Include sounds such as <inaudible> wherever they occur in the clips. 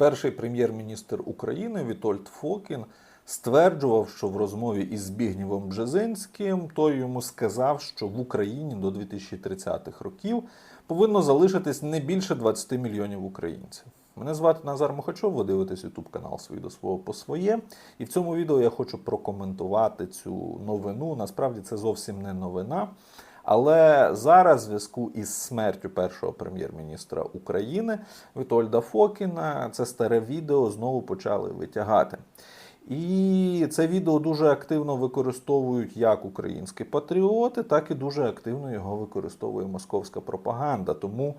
Перший прем'єр-міністр України Вітольд Фокін стверджував, що в розмові із Збігнєвом Бжезинським той йому сказав, що в Україні до 2030-х років повинно залишитись не більше 20 мільйонів українців. Мене звати Назар Мохачов, ви дивитесь YouTube канал «Свій до свого по своє. І в цьому відео я хочу прокоментувати цю новину. Насправді це зовсім не новина. Але зараз, в зв'язку із смертю першого прем'єр-міністра України Вітольда Фокіна, це старе відео знову почали витягати. І це відео дуже активно використовують як українські патріоти, так і дуже активно його використовує московська пропаганда. Тому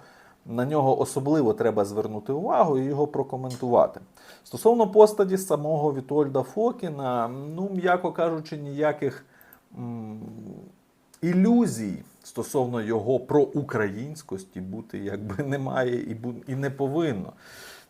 на нього особливо треба звернути увагу і його прокоментувати. Стосовно постаті самого Вітольда Фокіна, ну, м'яко кажучи, ніяких ілюзій стосовно його проукраїнськості бути якби немає і, і не повинно.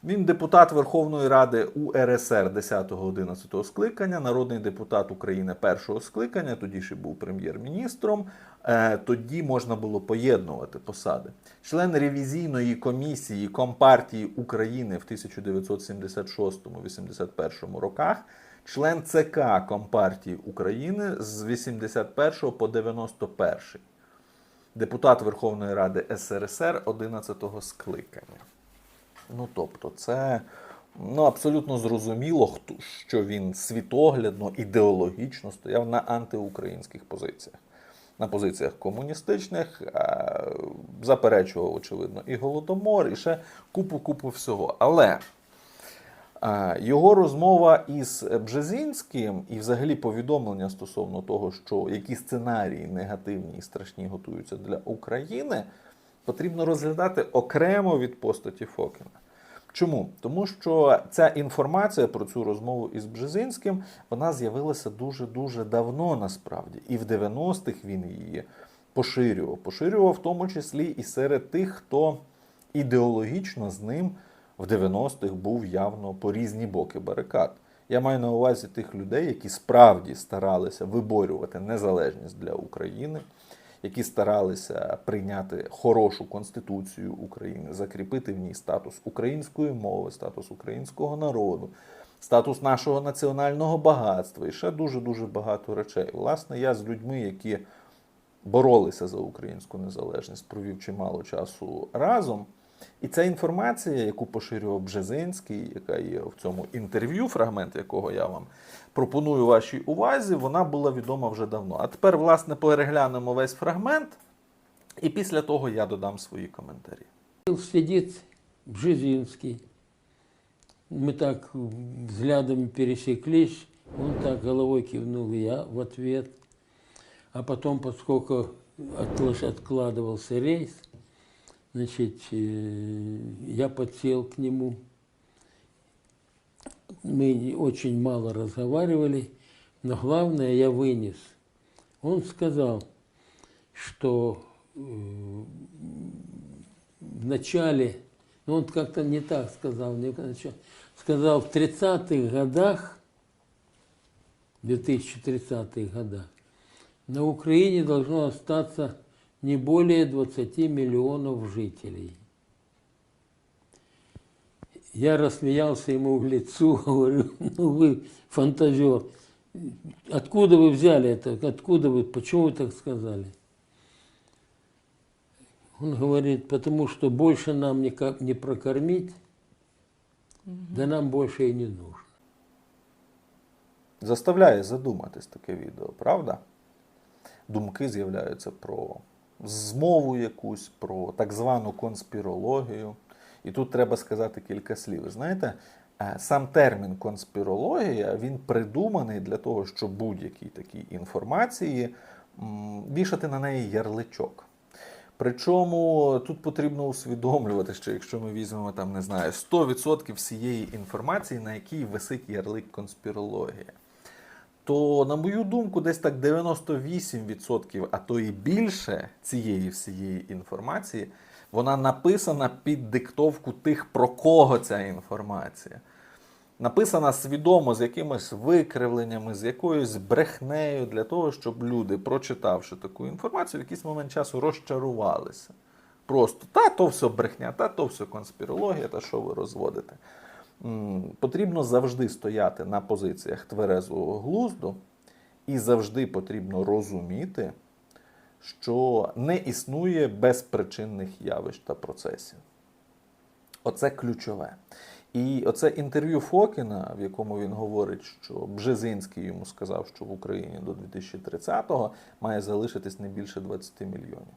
Він депутат Верховної Ради УРСР 10-11 скликання, народний депутат України першого скликання, тоді ще був прем'єр-міністром. Е, Тоді можна було поєднувати посади. Член ревізійної комісії Компартії України в 1976-81 роках, член ЦК Компартії України з 81 по 91 депутат Верховної Ради СРСР 11-го скликання. Ну, тобто, це ну, абсолютно зрозуміло, хто, що він світоглядно, ідеологічно стояв на антиукраїнських позиціях. На позиціях комуністичних, заперечував, очевидно, і Голодомор, і ще купу-купу всього. Але його розмова із Бжезінським і взагалі повідомлення стосовно того, що які сценарії негативні і страшні готуються для України, потрібно розглядати окремо від постаті Фокіна. Чому? Тому що ця інформація про цю розмову із Бжезинським вона з'явилася дуже-дуже давно насправді. І в 90-х він її поширював. Поширював в тому числі і серед тих, хто ідеологічно з ним в 90-х був явно по різні боки барикад. Я маю на увазі тих людей, які справді старалися виборювати незалежність для України, які старалися прийняти хорошу конституцію України, закріпити в ній статус української мови, статус українського народу, статус нашого національного багатства і ще дуже дуже багато речей. Власне, я з людьми, які боролися за українську незалежність, провів чимало часу разом. І ця інформація, яку поширював Бжезинський, яка є в цьому інтерв'ю, фрагмент якого я вам пропоную вашій увазі, вона була відома вже давно. А тепер, власне, переглянемо весь фрагмент, і після того я додам свої коментарі. Сидит Бжезинский. Мы так взглядами пересеклись. Он так головой кивнул, я в ответ. А потом, поскольку откладывался рейс, значит, э, я подсел к нему. Мы очень мало разговаривали, но главное я вынес. Он сказал, что э, в начале, ну он как-то не так сказал, не сказал в 30-х годах, 2030-х годах, на Украине должно остаться не более 20 миллионов жителей. Я рассмеялся ему в лицо, <laughs> говорю, ну вы фантазер, откуда вы взяли это, откуда вы, почему вы так сказали? Он говорит, потому что больше нам никак не прокормить, да нам больше и не нужно. Заставляє задуматись таке відео, правда? Думки з'являються про змову якусь, про так звану конспірологію. І тут треба сказати кілька слів. Знаєте, е, сам термін конспірологія він придуманий для того, щоб будь-якій такій інформації вішати на неї ярличок. Причому тут потрібно усвідомлювати, що якщо ми візьмемо там, не знаю, 100% всієї інформації, на якій висить ярлик конспірологія, то, на мою думку, десь так 98%, а то і більше цієї всієї інформації, вона написана під диктовку тих, про кого ця інформація. Написана свідомо з якимись викривленнями, з якоюсь брехнею для того, щоб люди, прочитавши таку інформацію, в якийсь момент часу розчарувалися. Просто та то все брехня, та то все конспірологія, та що ви розводите. Потрібно завжди стояти на позиціях тверезого глузду, і завжди потрібно розуміти, що не існує безпричинних явищ та процесів. Оце ключове. І оце інтерв'ю Фокіна, в якому він говорить, що Бжезинський йому сказав, що в Україні до 2030-го має залишитись не більше 20 мільйонів.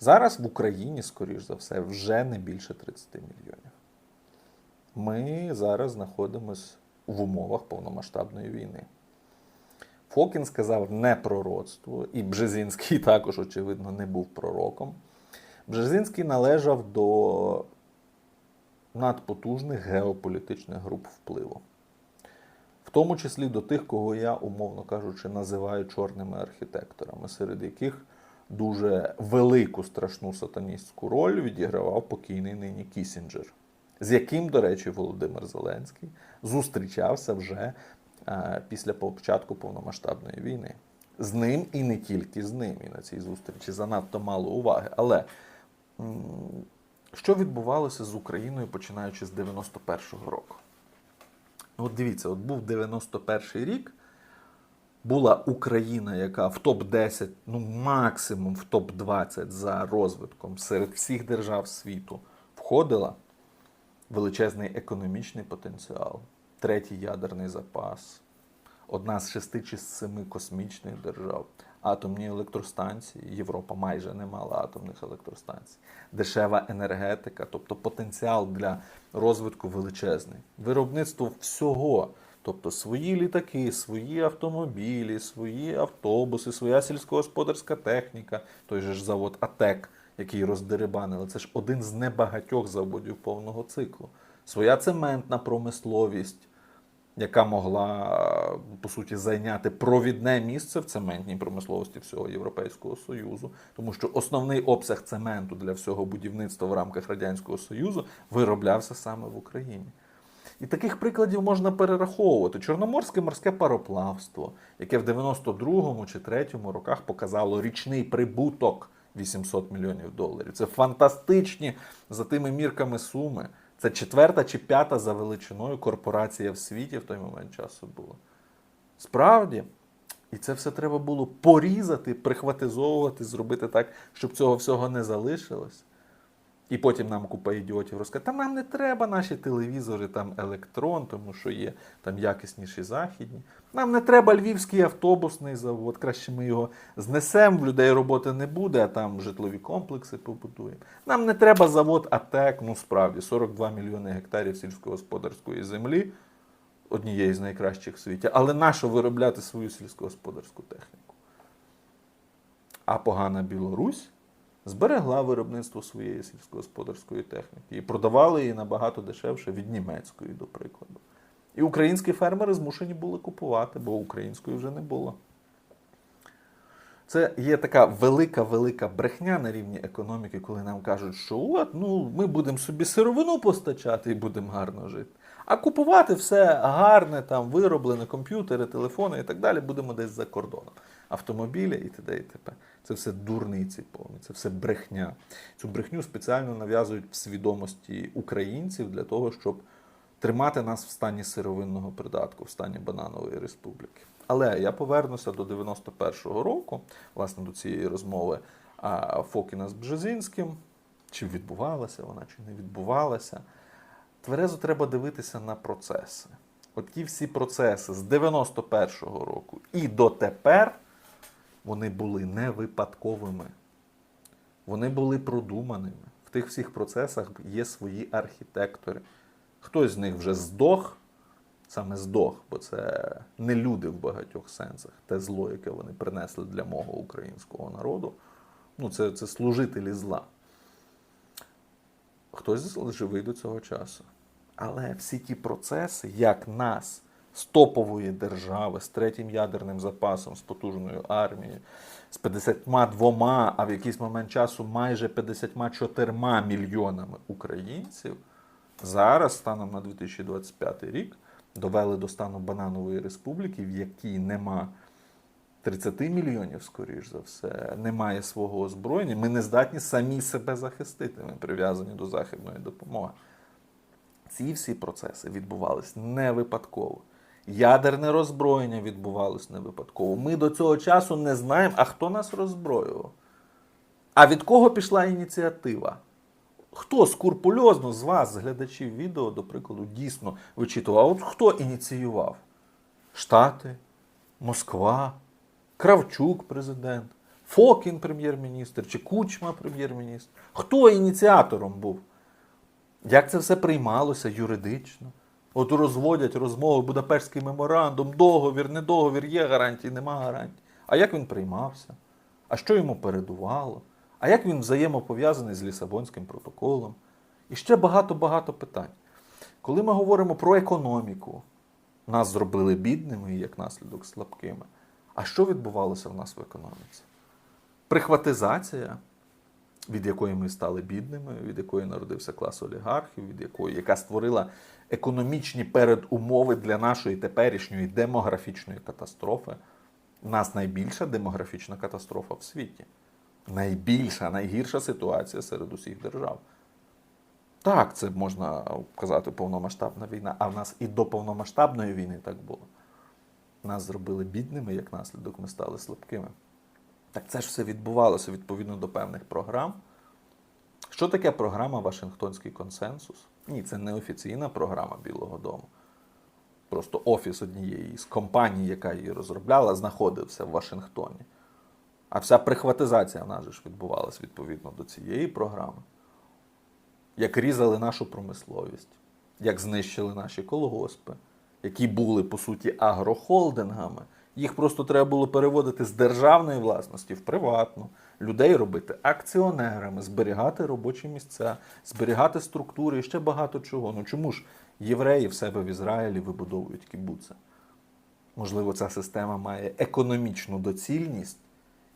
Зараз в Україні, скоріш за все, вже не більше 30 мільйонів. Ми зараз знаходимося в умовах повномасштабної війни. Фокін сказав не пророцтво, і Бжезинський <laughs> також, очевидно, не був пророком. Бжезинський належав до надпотужних геополітичних груп впливу. В тому числі до тих, кого я, умовно кажучи, називаю чорними архітекторами, серед яких дуже велику страшну сатаністську роль відігравав покійний нині Кісінджер, з яким, до речі, Володимир Зеленський зустрічався вже е, після початку повномасштабної війни. З ним і не тільки з ним, і на цій зустрічі занадто мало уваги. Але що відбувалося з Україною починаючи з 91-го року? От дивіться, от був 91-й рік, була Україна, яка в топ-10, ну максимум в топ-20 за розвитком серед всіх держав світу входила величезний економічний потенціал, третій ядерний запас, одна з шести чи семи космічних держав, атомні електростанції. Європа майже не мала атомних електростанцій, дешева енергетика, тобто потенціал для розвитку величезний. Виробництво всього. Тобто свої літаки, свої автомобілі, свої автобуси, своя сільськогосподарська техніка, той же ж завод АТЕК, який роздерибанили. Це ж один з небагатьох заводів повного циклу. Своя цементна промисловість, яка могла по суті зайняти провідне місце в цементній промисловості всього Європейського Союзу, тому що основний обсяг цементу для всього будівництва в рамках Радянського Союзу вироблявся саме в Україні. І таких прикладів можна перераховувати. Чорноморське морське пароплавство, яке в 92-му чи 3-му роках показало річний прибуток 800 мільйонів доларів. Це фантастичні за тими мірками суми. Це четверта чи п'ята за величиною корпорація в світі в той момент часу була. Справді. І це все треба було порізати, прихватизовувати, зробити так, щоб цього всього не залишилось. І потім нам купа ідіотів розкаже, та нам не треба наші телевізори, там електрон, тому що є там якісніші західні. Нам не треба львівський автобусний завод, краще ми його знесемо, в людей роботи не буде, а там житлові комплекси побудуємо. Нам не треба завод АТЕК, ну справді 42 мільйони гектарів сільськогосподарської землі, однієї з найкращих в світі. Але нащо виробляти свою сільськогосподарську техніку? А погана Білорусь зберегла виробництво своєї сільськогосподарської техніки і продавали її набагато дешевше від німецької, до прикладу. І українські фермери змушені були купувати, бо української вже не було. Це є така велика-велика брехня на рівні економіки, коли нам кажуть, що от ну ми будемо собі сировину постачати і будемо гарно жити. А купувати все гарне, там вироблене, комп'ютери, телефони і так далі, будемо десь за кордоном. Автомобілі і т.д. і т.п. Це все дурниці повні, це все брехня. Цю брехню спеціально нав'язують в свідомості українців для того, щоб тримати нас в стані сировинного придатку, в стані бананової республіки. Але я повернуся до 91-го року, власне, до цієї розмови Фокіна з Бжезинським. Чи відбувалася вона, чи не відбувалася. Тверезо треба дивитися на процеси. От ті всі процеси з 91-го року і дотепер вони були не випадковими. Вони були продуманими. В тих всіх процесах є свої архітектори. Хтось з них вже здох, саме здох, бо це не люди в багатьох сенсах. Те зло, яке вони принесли для мого українського народу. Ну, це, це служителі зла. Хтось живий до цього часу. Але всі ті процеси, як нас, з топової держави, з третім ядерним запасом, з потужною армією, з 52, а в якийсь момент часу майже 54 мільйонами українців, зараз, станом на 2025 рік, довели до стану бананової республіки, в якій нема 30 мільйонів, скоріш за все, немає свого озброєння. Ми не здатні самі себе захистити. Ми прив'язані до західної допомоги. Ці всі процеси відбувались не випадково. Ядерне роззброєння відбувалось не випадково. Ми до цього часу не знаємо, а хто нас роззброював. А від кого пішла ініціатива? Хто скурпульозно з вас, з глядачів відео, до прикладу, дійсно вичитував? От хто ініціював? Штати, Москва, Кравчук, президент, Фокін прем'єр-міністр чи Кучма прем'єр-міністр. Хто ініціатором був? Як це все приймалося юридично? От розводять розмови, Будапештський меморандум, договір, не договір, є гарантії, нема гарантій. А як він приймався? А що йому передувало? А як він взаємопов'язаний з Лісабонським протоколом? І ще багато-багато питань. Коли ми говоримо про економіку, нас зробили бідними і як наслідок слабкими. А що відбувалося в нас в економіці? Прихватизація, від якої ми стали бідними, від якої народився клас олігархів, від якої яка створила економічні передумови для нашої теперішньої демографічної катастрофи. У нас найбільша демографічна катастрофа в світі. Найбільша, найгірша ситуація серед усіх держав. Так, це можна казати повномасштабна війна, а в нас і до повномасштабної війни так було. Нас зробили бідними, як наслідок ми стали слабкими. Так це ж все відбувалося відповідно до певних програм. Що таке програма Вашингтонський консенсус? Ні, це не офіційна програма Білого Дому. Просто офіс однієї з компаній, яка її розробляла, знаходився в Вашингтоні. А вся прихватизація в нас ж відбувалась відповідно до цієї програми. Як різали нашу промисловість, як знищили наші колгоспи, які були, по суті, агрохолдингами. Їх просто треба було переводити з державної власності в приватну, людей робити акціонерами, зберігати робочі місця, зберігати структури і ще багато чого. Ну чому ж євреї в себе в Ізраїлі вибудовують кібуци? Можливо, ця система має економічну доцільність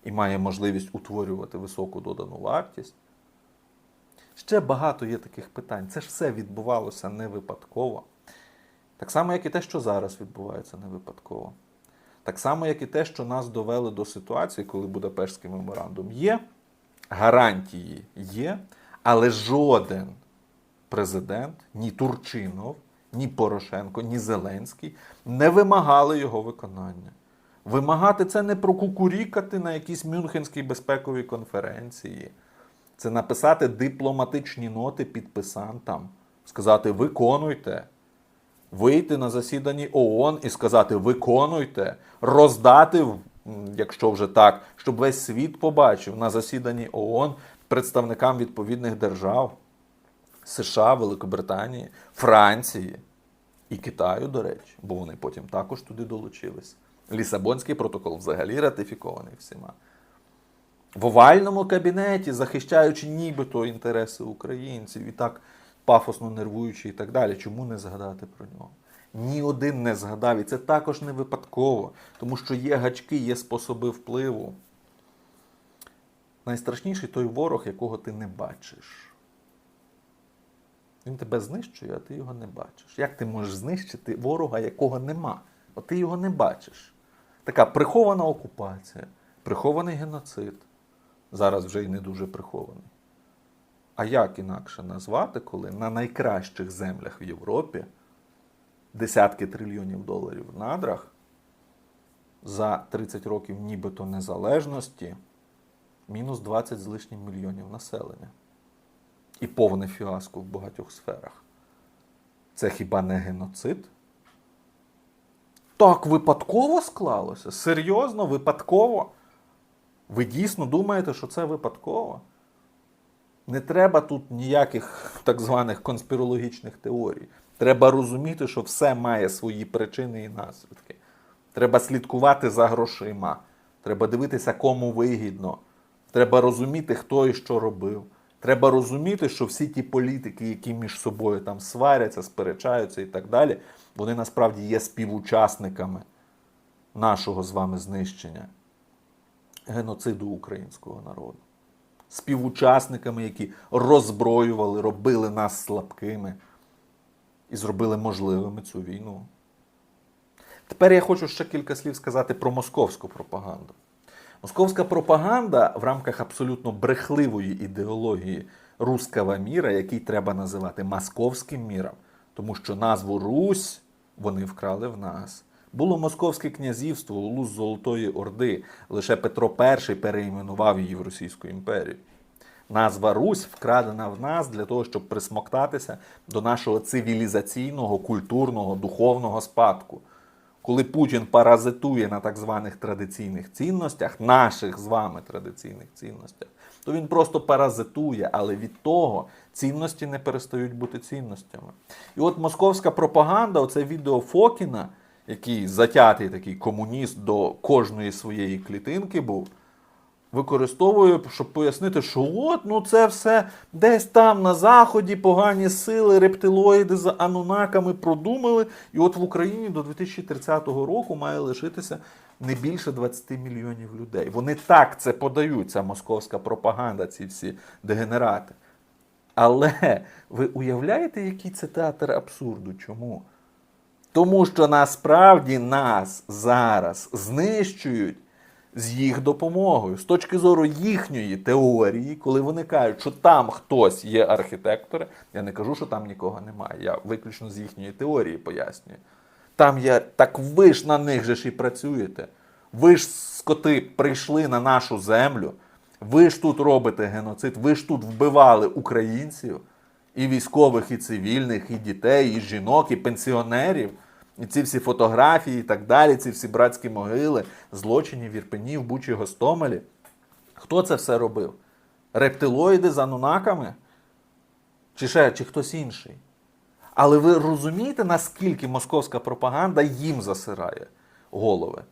і має можливість утворювати високу додану вартість. Ще багато є таких питань. Це ж все відбувалося не випадково. Так само, як і те, що зараз відбувається не випадково. Так само, як і те, що нас довели до ситуації, коли Будапештський меморандум є, гарантії є, але жоден президент, ні Турчинов, ні Порошенко, ні Зеленський не вимагали його виконання. Вимагати це не прокукурікати на якійсь Мюнхенській безпековій конференції. Це написати дипломатичні ноти підписантам, сказати виконуйте, вийти на засіданні ООН і сказати виконуйте, роздати, якщо вже так, щоб весь світ побачив на засіданні ООН представникам відповідних держав США, Великобританії, Франції і Китаю, до речі, бо вони потім також туди долучились. Лісабонський протокол взагалі ратифікований всіма в овальному кабінеті, захищаючи нібито інтереси українців і так пафосно нервуючи і так далі. Чому не згадати про нього? Ні один не згадав, і це також не випадково, тому що є гачки, є способи впливу. Найстрашніший той ворог, якого ти не бачиш. Він тебе знищує, а ти його не бачиш. Як ти можеш знищити ворога, якого нема? От ти його не бачиш. Така прихована окупація, прихований геноцид. Зараз вже й не дуже прихований. А як інакше назвати, коли на найкращих землях в Європі десятки трильйонів доларів в надрах за 30 років нібито незалежності мінус 20 з лишнім мільйонів населення. І повне фіаско в багатьох сферах. Це хіба не геноцид? Так випадково склалося? Серйозно, випадково? Ви дійсно думаєте, що це випадково? Не треба тут ніяких так званих конспірологічних теорій. Треба розуміти, що все має свої причини і наслідки. Треба слідкувати за грошима. Треба дивитися, кому вигідно. Треба розуміти, хто і що робив. Треба розуміти, що всі ті політики, які між собою там сваряться, сперечаються і так далі, вони насправді є співучасниками нашого з вами знищення геноциду українського народу. Співучасниками, які роззброювали, робили нас слабкими і зробили можливими цю війну. Тепер я хочу ще кілька слів сказати про московську пропаганду. Московська пропаганда в рамках абсолютно брехливої ідеології руского міра, який треба називати московським міром, Тому що назву Русь вони вкрали в нас. Було Московське князівство, улус Золотої Орди. Лише Петро І переіменував її в Російську імперію. Назва Русь вкрадена в нас для того, щоб присмоктатися до нашого цивілізаційного, культурного, духовного спадку. Коли Путін паразитує на так званих традиційних цінностях, наших з вами традиційних цінностях, то він просто паразитує, але від того цінності не перестають бути цінностями. І от московська пропаганда, оце відео Фокіна, який затятий такий комуніст до кожної своєї клітинки був, використовує, щоб пояснити, що от ну це все десь там на заході погані сили, рептилоїди за анунаками продумали. І от в Україні до 2030 року має лишитися не більше 20 мільйонів людей. Вони так це подають, ця московська пропаганда, ці всі дегенерати. Але ви уявляєте, який це театр абсурду? Чому? Тому що насправді нас зараз знищують з їх допомогою. З точки зору їхньої теорії, коли вони кажуть, що там хтось є архітектори, я не кажу, що там нікого немає. Я виключно з їхньої теорії пояснюю. Там є, так ви ж на них же ж і працюєте. Ви ж, скоти, прийшли на нашу землю, ви ж тут робите геноцид, ви ж тут вбивали українців, і військових, і цивільних, і дітей, і жінок, і пенсіонерів. І ці всі фотографії і так далі, ці всі братські могили, злочині в Ірпені, в Бучі, Гостомелі. Хто це все робив? Рептилоїди з анунаками? Чи ще, чи хтось інший? Але ви розумієте, наскільки московська пропаганда їм засирає голови?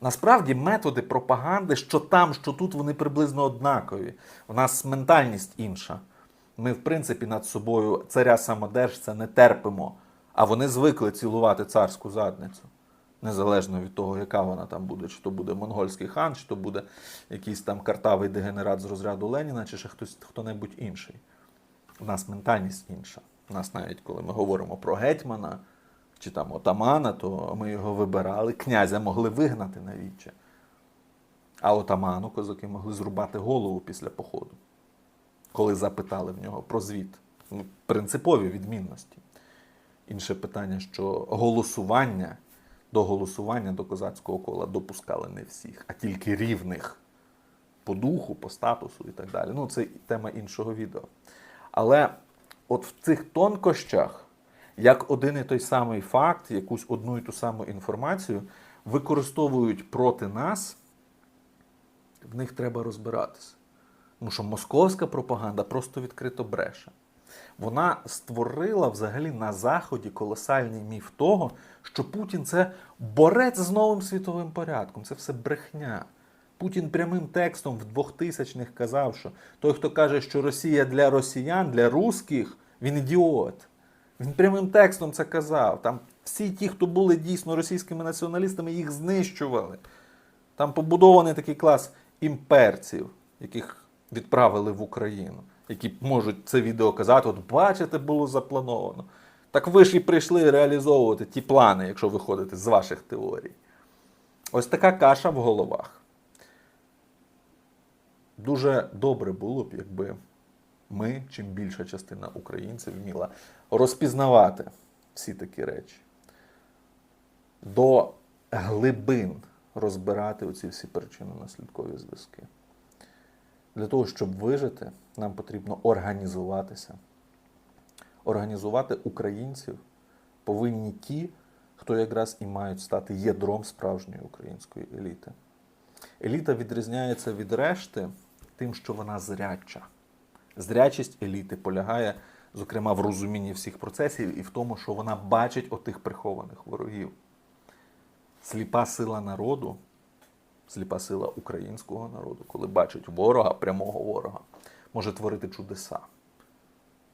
Насправді методи пропаганди, що там, що тут, вони приблизно однакові. У нас ментальність інша. Ми, в принципі, над собою царя самодержця не терпимо, а вони звикли цілувати царську задницю. Незалежно від того, яка вона там буде, чи то буде монгольський хан, чи то буде якийсь там картавий дегенерат з розряду Леніна, чи ще хтось хто-небудь інший. У нас ментальність інша. У нас навіть коли ми говоримо про гетьмана чи там отамана, то ми його вибирали, князя могли вигнати навіче. А отаману козаки могли зрубати голову після походу, коли запитали в нього про звіт. Ну, Принципові відмінності. Інше питання, що голосування до голосування до козацького кола допускали не всіх, а тільки рівних по духу, по статусу і так далі. Ну, це тема іншого відео. Але от в цих тонкощах, як один і той самий факт, якусь одну і ту саму інформацію використовують проти нас, в них треба розбиратися. Тому що московська пропаганда просто відкрито бреше. Вона створила взагалі на Заході колосальний міф того, що Путін це борець з новим світовим порядком. Це все брехня. Путін прямим текстом в 2000-х казав, що той, хто каже, що Росія для росіян, для русських, він ідіот. Він прямим текстом це казав. Там всі ті, хто були дійсно російськими націоналістами, їх знищували. Там побудований такий клас імперців, яких відправили в Україну, які можуть це відео казати, от бачите, було заплановано. Так ви ж і прийшли реалізовувати ті плани, якщо виходити з ваших теорій. Ось така каша в головах. Дуже добре було б, якби ми, чим більша частина українців, вміла розпізнавати всі такі речі, до глибин розбирати оці всі причинно-наслідкові зв'язки. Для того, щоб вижити, нам потрібно організуватися. Організувати українців повинні ті, хто якраз і мають стати ядром справжньої української еліти. Еліта відрізняється від решти тим, що вона зряча. Зрячість еліти полягає, зокрема, в розумінні всіх процесів і в тому, що вона бачить отих прихованих ворогів. Сліпа сила народу, сліпа сила українського народу, коли бачить ворога, прямого ворога, може творити чудеса.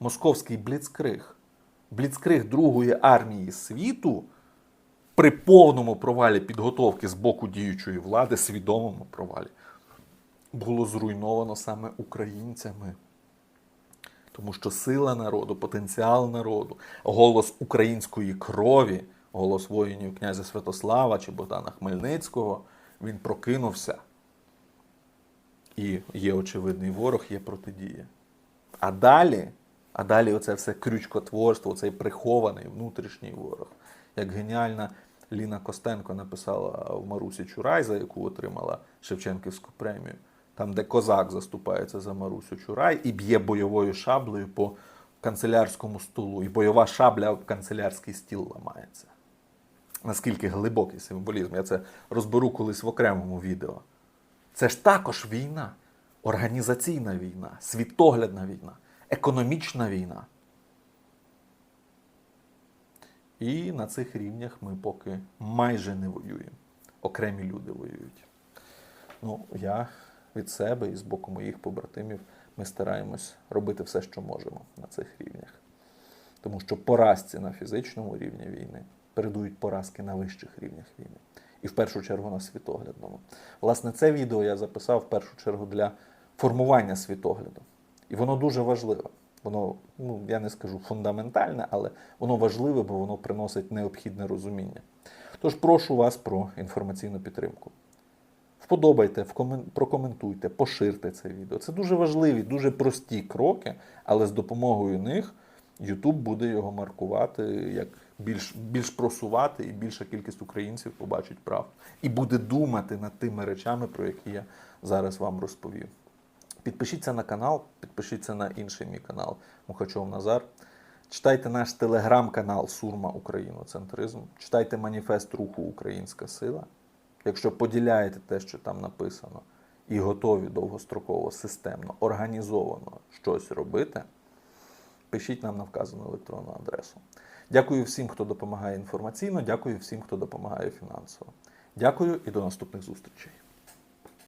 Московський бліцкриг, бліцкриг Другої армії світу при повному провалі підготовки з боку діючої влади, свідомому провалі, було зруйновано саме українцями. Тому що сила народу, потенціал народу, голос української крові, голос воїнів князя Святослава чи Богдана Хмельницького, він прокинувся. І є очевидний ворог, є протидія. А далі А далі оце все крючкотворство, цей прихований внутрішній ворог. Як геніальна Ліна Костенко написала в Марусі Чурай, за яку отримала Шевченківську премію, там, де козак заступається за Марусю Чурай і б'є бойовою шаблею по канцелярському столу, і бойова шабля об канцелярський стіл ламається. Наскільки глибокий символізм, я це розберу колись в окремому відео. Це ж також війна, організаційна війна, світоглядна війна, економічна війна. І на цих рівнях ми поки майже не воюємо. Окремі люди воюють. Ну, я від себе і з боку моїх побратимів ми стараємось робити все, що можемо на цих рівнях. Тому що поразці на фізичному рівні війни передують поразки на вищих рівнях війни. І в першу чергу на світоглядному. Власне, це відео я записав в першу чергу для формування світогляду. І воно дуже важливе. Воно, ну я не скажу фундаментальне, але воно важливе, бо воно приносить необхідне розуміння. Тож прошу вас про інформаційну підтримку. Вподобайте, прокоментуйте, поширте це відео. Це дуже важливі, дуже прості кроки, але з допомогою них YouTube буде його маркувати як більш, більш просувати, і більша кількість українців побачить правду. І буде думати над тими речами, про які я зараз вам розповів. Підпишіться на канал, підпишіться на інший мій канал Мухачов Назар. Читайте наш телеграм-канал Сурма Україноцентризм. Читайте маніфест руху Українська сила. Якщо поділяєте те, що там написано, і готові довгостроково, системно, організовано щось робити, пишіть нам на вказану електронну адресу. Дякую всім, хто допомагає інформаційно, дякую всім, хто допомагає фінансово. Дякую і до наступних зустрічей.